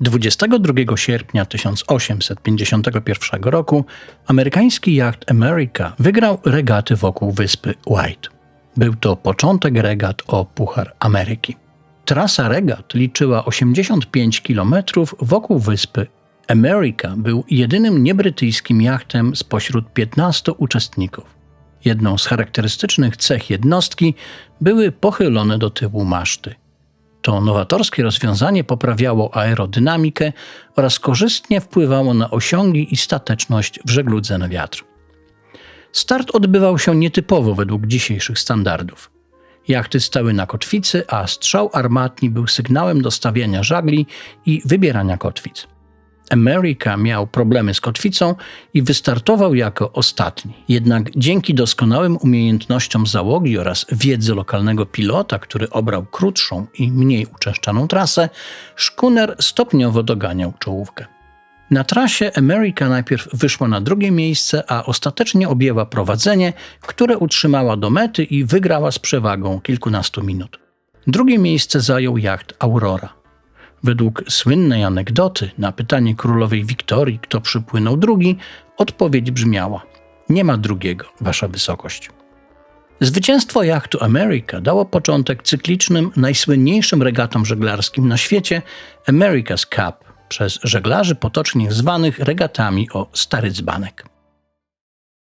22 sierpnia 1851 roku amerykański jacht America wygrał regaty wokół wyspy White. Był to początek regat o Puchar Ameryki. Trasa regat liczyła 85 km wokół wyspy. America był jedynym niebrytyjskim jachtem spośród 15 uczestników. Jedną z charakterystycznych cech jednostki były pochylone do tyłu maszty. To nowatorskie rozwiązanie poprawiało aerodynamikę oraz korzystnie wpływało na osiągi i stateczność w żegludze na wiatr. Start odbywał się nietypowo według dzisiejszych standardów. Jachty stały na kotwicy, a strzał armatni był sygnałem do stawiania żagli i wybierania kotwic. America miał problemy z kotwicą i wystartował jako ostatni. Jednak dzięki doskonałym umiejętnościom załogi oraz wiedzy lokalnego pilota, który obrał krótszą i mniej uczęszczaną trasę, szkuner stopniowo doganiał czołówkę. Na trasie America najpierw wyszła na drugie miejsce, a ostatecznie objęła prowadzenie, które utrzymała do mety i wygrała z przewagą kilkunastu minut. Drugie miejsce zajął jacht Aurora. Według słynnej anegdoty na pytanie królowej Wiktorii, kto przypłynął drugi, odpowiedź brzmiała: Nie ma drugiego, Wasza Wysokość. Zwycięstwo jachtu America dało początek cyklicznym, najsłynniejszym regatom żeglarskim na świecie America's Cup, przez żeglarzy potocznie zwanych regatami o Stary Dzbanek.